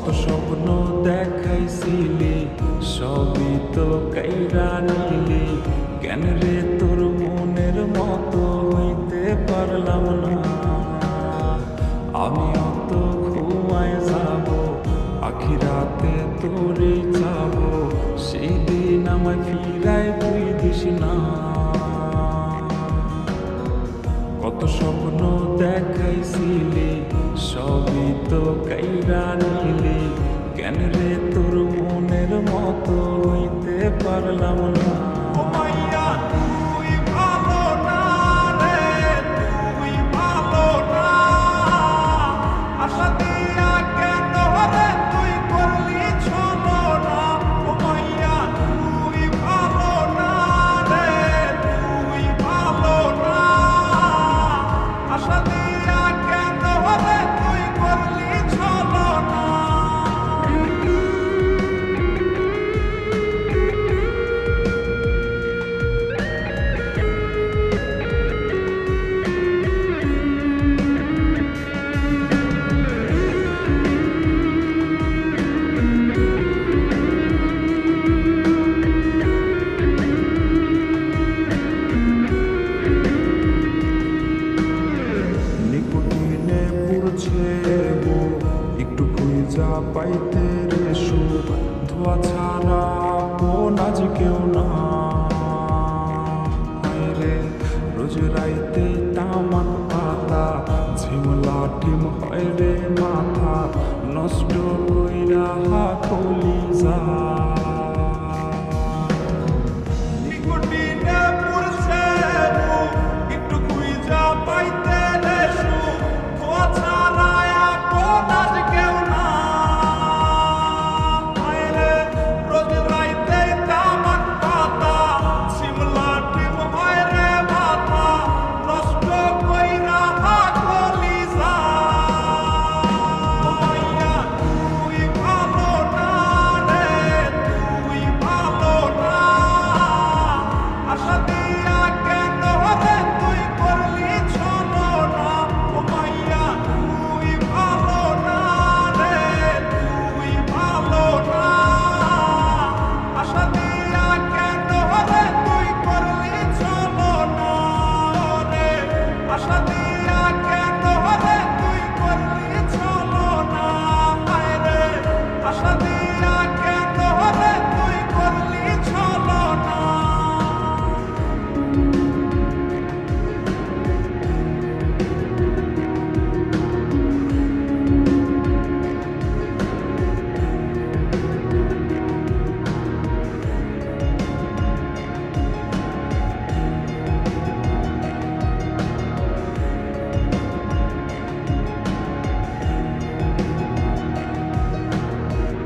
কত স্বপ্ন দেখাইছিলি, সবই তো কাইরা নিলি। কেন রে তোর মনের মতো হইতে পারলাম না? আমি অত ঘুমায় যাব আখিরাতে তোরে যাব সেই দিন আমায় ফিরায় তুই দিস না। সবই তো কাইরা নিলি কেন রে তোর মনের মতো হইতে পারলাম না? খুঁজা পাইতে রে সুখ, ধোয়া ছাড়া কোন আজ কেউ না। রে, রোজ রাইতে তামাক পাতা, ঝিমলা টিম হয় রে মাথা, নষ্ট কইরা হাকলি যা।